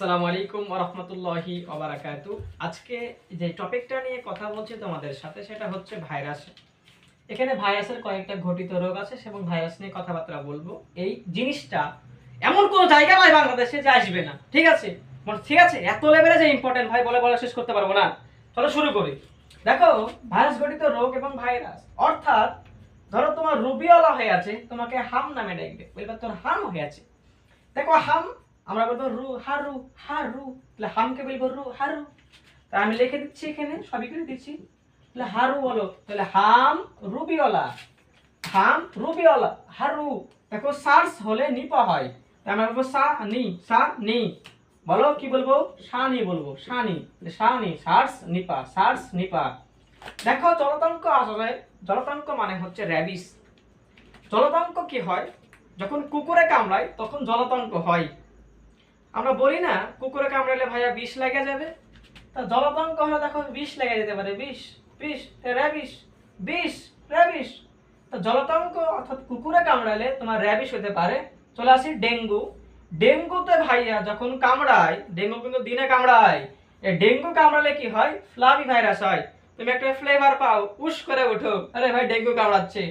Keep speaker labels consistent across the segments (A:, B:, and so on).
A: আসসালামু আলাইকুম রহমতুল্লাহি ওবারাকাতু আজকে যে টপিকটা নিয়ে কথা বলছি তোমাদের সাথে সেটা হচ্ছে ভাইরাস। এখানে ভাইরাসের কয়েকটা ঘটিত রোগ আছে এবং ভাইরাস নিয়ে কথাবার্তা বলব। এই জিনিসটা এমন কোনো জায়গা নয় বাংলাদেশে যে আসবে না। ঠিক আছে? ঠিক আছে? এত লেভেলে যে ইম্পর্টেন্ট ভাই বলে বলে শেষ করতে পারব না। চলো শুরু করি। দেখো, ভাইরাস ঘটিত রোগ এবং ভাইরাস। অর্থাৎ, ধরো তোমার রুবিওলা হয়ে আছে, তোমাকে হাম নামে ডাকবে। বলবে, তোর হাম হয়ে আছে। দেখো, হাম আমরা বলব রু, হারু হারু, তাহলে হামকে বলব রু, হারু। তা আমি লিখে দিচ্ছি এখানে, সবই করে দিচ্ছি। তাহলে হারু বলো, তাহলে হাম রুবিওলা হাম রুবিওলা, হারু। দেখো, সার্স হলে নিপা হয়। তাই আমরা বলব সা নি সা নি। বলো, কি বলব? সানি বলব সানি সানি সার্স নিপা সার্স নিপা। দেখো, জলতঙ্ক আসলে, জলতঙ্ক মানে হচ্ছে র্যাবিস। জলতঙ্ক কি হয়? যখন কুকুরে কামড়ায়, তখন জলতঙ্ক হয়। আমরা বলি না কুকুরে কামড়ালে ভাইয়া বিষ লেগে যাবে। তা জলতঙ্ক হলে দেখো বিষ লেগে যেতে পারে, বিষ বিষ র্যাবিস বিষ র্যাবিস তো জলতঙ্ক অর্থাৎ কুকুরে কামড়ালে তোমার র্যাবিস হতে পারে। চলে আসি ডেঙ্গু। ডেঙ্গুতে ভাইয়া যখন কামড়ায়, ডেঙ্গু কিন্তু দিনে কামড়ায়। এই ডেঙ্গু কামড়ালে কি হয়? ফ্লাভি ভাইরাস হয়। তুমি একটা ফ্লেভার পাও, উস করে ওঠো। আরে ভাই, ডেঙ্গু কামড়াচ্ছে।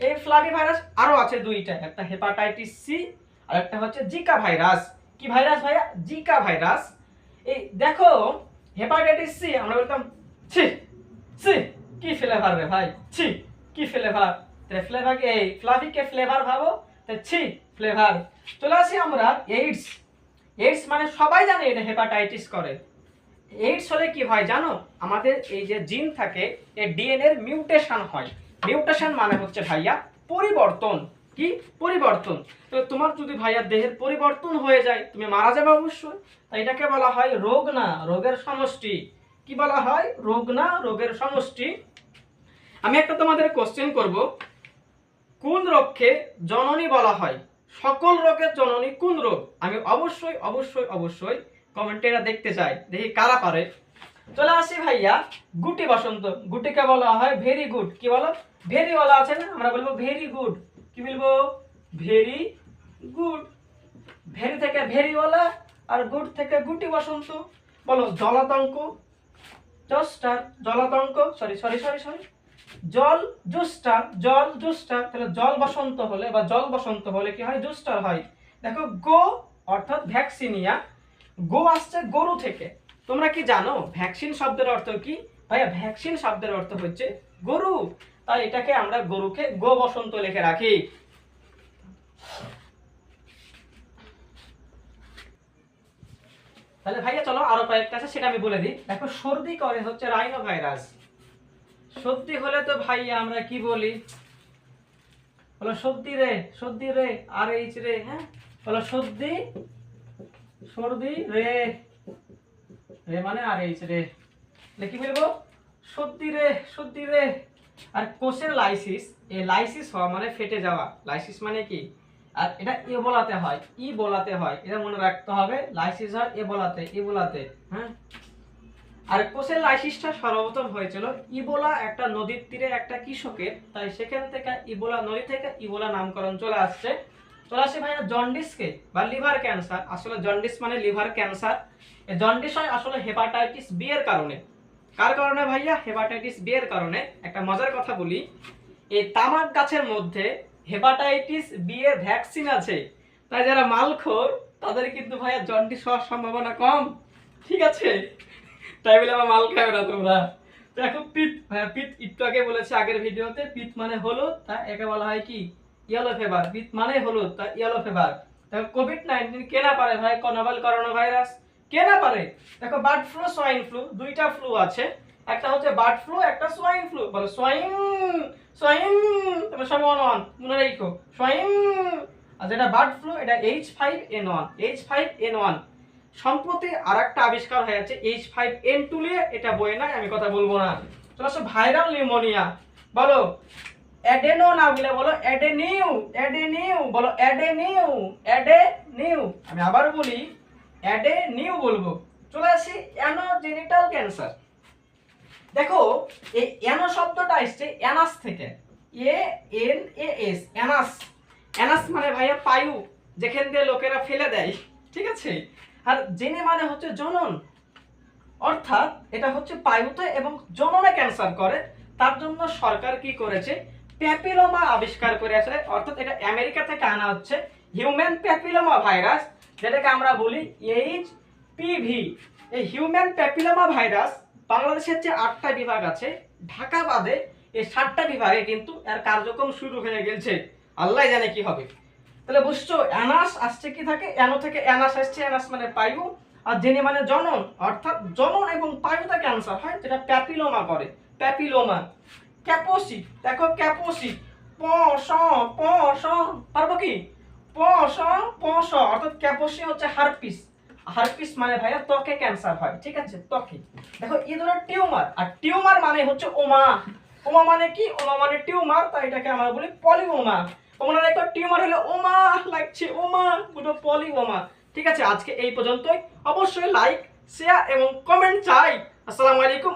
A: এই ফ্লাভি ভাইরাস আরও আছে দুইটা, একটা হেপাটাইটিস সি আর একটা হচ্ছে জিকা ভাইরাস। কি ভাইরাস ভাইয়া? Zika virus. এই দেখো হেপাটাইটিস সি আমরা বলতাম, ছি ছি, কি ফ্লেভার রে ভাই? ছি, কি ফ্লেভার তাহলে ফ্লেভারকে এই ফ্লাভিকে ফ্লেভার ভাবো? তাহলে ছি ফ্লেভার চলে আসি আমরা এইডস এইডস মানে সবাই জানে এটা হেপাটাইটিস করে। এইডস হলে কি হয় জানো? আমাদের এই যে জিন থাকে এই ডিএনএ এর মিউটেশন হয়। মিউটেশন মানে হচ্ছে ভাইয়া পরিবর্তন। কি? পরিবর্তন। তোমার যদি ভাইয়া দেহের পরিবর্তন হয়ে যায়, তুমি মারা যাবে অবশ্যই। তাই এটাকে বলা হয় রোগ না, রোগের সমষ্টি। কি বলা হয়? রোগ না, রোগের সমষ্টি। আমি একটা তোমাদের কোশ্চেন করব। কোন রোগকে জননী বলা হয়? সকল রোগের জননী কোন রোগ? আমি অবশ্যই অবশ্যই অবশ্যই কমেন্টে এটা দেখতে চাই দেখি কারা পারে। চলে আসি ভাইয়া। গুটি বসন্ত। গুটিকে বলা হয় ভেরি গুড। কি বলো? ভেরি বলা আছে না? আমরা বলব ভেরি গুড। কি বলব? Very good. ভেরি থেকে ভেরি বলা আর গুড থেকে গুটি বসন্ত। বলো, জলাতঙ্ক? জস্টার, জলাতঙ্ক? সরি সরি সরি সরি জল জুস্টার জল জুস্টার। তাহলে জল বসন্ত হলে বা জল বসন্ত হলে কি হয়? জুস্টার হয়। দেখো, গো অর্থাৎ ভ্যাকসিনিয়া। গো আসছে গরু থেকে। তোমরা কি জানো? ভ্যাকসিন শব্দের অর্থ কি? ভাইয়া, ভ্যাকসিন শব্দের অর্থ হচ্ছে গরু। তাই এটাকে আমরা গরুকে গো বসন্ত লিখে রাখি। তাহলে ভাইয়া, চলো আরও কয়েকটা আছে, সেটা আমি বলে দিই। দেখো, সর্দি করে হচ্ছে রাইনো ভাইরাস সর্দি হলে তো ভাইয়া আমরা কি বলি? বলো, সর্দি রে সর্দি রে আর এইচ রে হ্যাঁ? বলো, সর্দি সর্দি রে। রে মানে আর এইচ রে। কি বলব সর্দি রে সর্দি রে। আর কোষের লাইসিস এই লাইসিস হওয়া মানে ফেটে যাওয়া। লাইসিস মানে কি? আর এটা এ বলাতে হয়, ই বলাতে হয়, এটা মনে রাখতে হবে। লাইসিস হয় এ বলাতে এ বলাতে হ্যাঁ? আর কোষের লাইসিসটা সর্বপ্রথম হয়েছিল ইবোলা একটা নদীর তীরে একটা কৃষকের। তাই সেখান থেকে ইবোলা নদী থেকে ইবোলা নামকরণ চলে আসছে। চলে আসছে ভাইয়া জন্ডিসকে বা লিভার ক্যান্সার। আসলে জন্ডিস মানে লিভার ক্যান্সার। এই জন্ডিস হয় আসলে হেপাটাইটিস বি এর কারণে। কার কারণে ভাইয়া? হেপাটাইটিস বি এর কারণে। একটা মজার কথা বলি। এই তামাক গাছের মধ্যে হেপাটাইটিস বি এর ভ্যাকসিন আছে। তাই যারা মালখোর, তাদের কিন্তু ভাইয়া জন্ডিস হওয়ার সম্ভাবনা কম। ঠিক আছে? তাই বলে আমার মাল খাবে না তোমরা। তো এখন পিত হ্যাঁ পিত একটু আগে বলেছে আগের ভিডিওতে, পিত মানে হলুদ, তা একে বলা হয় কি? ইয়েলো ফেভার পিত মানে হলুদ, তা ইয়েলো ফেভার কোভিড নাইন্টিন কে না পারে ভাই? নভেল করোনা ভাইরাস কে না পারে? দেখো বার্ড ফ্লু সোয়াইন ফ্লু দুইটা ফ্লু আছে। একটা হচ্ছে বার্ড ফ্লু একটা সোয়াইন ফ্লু বলো সোয়াইন সোয়াইন তুমি সব অন অন মনে রেখো। সোয়াইন আর যেটা বার্ড ফ্লু এটা H five N one H five N one সম্প্রতি আর একটা আবিষ্কার হয়ে হয়েছে এইচ ফাইভ এন টু নিয়ে। এটা বই নাই, আমি কথা বলব না। চলে আসো ভাইরাল নিউমোনিয়া বলো অ্যাডেনো না বলে বলো অ্যাডেনিউ অ্যাডেনিউ বলো অ্যাডেনিউ অ্যাডেনিউ আমি আবার বলি অ্যাডেনিউ বলব। চলে আসি অ্যানোজেনিটাল ক্যান্সার দেখো, এই অ্যানো শব্দটা আসছে অ্যানাস থেকে। A N A S anus anus মানে ভাইয়া পায়ু, যেখান দিয়ে লোকেরা ফেলে দেয়, ঠিক আছে? আর জেনে মানে হচ্ছে জনন। অর্থাৎ এটা হচ্ছে পায়ুতে এবং জননে ক্যান্সার করে। তার জন্য সরকার কি করেছে? প্যাপিলোমা আবিষ্কার করেছে। অর্থাৎ এটা আমেরিকা থেকে আনা হচ্ছে। হিউম্যান প্যাপিলোমা ভাইরাস যেটাকে আমরা বলি এইচ পিভি এই হিউম্যান প্যাপিলোমা ভাইরাস বাংলাদেশের যে আটটা বিভাগ আছে, ঢাকা বাদে এই সাতটা বিভাগে কিন্তু এর কার্যক্রম শুরু হয়ে গেছে আল্লাহ জানে কি হবে। তাহলে বুঝছ, অ্যানাস আসছে কি থাকে? অ্যানো থেকে অ্যানাস আসছে, অ্যানাস মানে পায়ু, আর জেনে মানে জনন, অর্থাৎ জনন এবং পায়ুতে ক্যান্সার হয়, যেটা প্যাপিলোমা করে। প্যাপিলোমা ক্যাপোসি দেখো ক্যাপোসি প, স প, স, পারব কি? প স প স অর্থাৎ ক্যাপোসি মানে ত্বকে ক্যান্সার ঠিক আছে? টিউমার, আর টিউমার মানে হচ্ছে ওমা। ওমা মানে কি? ওমা মানে টিউমার এটাকে দেখো টিউমার হলে ওমা, লাগছে ওমা ঠিক আছে, আজকে এই পর্যন্তই। অবশ্যই লাইক শেয়ার এবং কমেন্ট চাই। আসসালামু আলাইকুম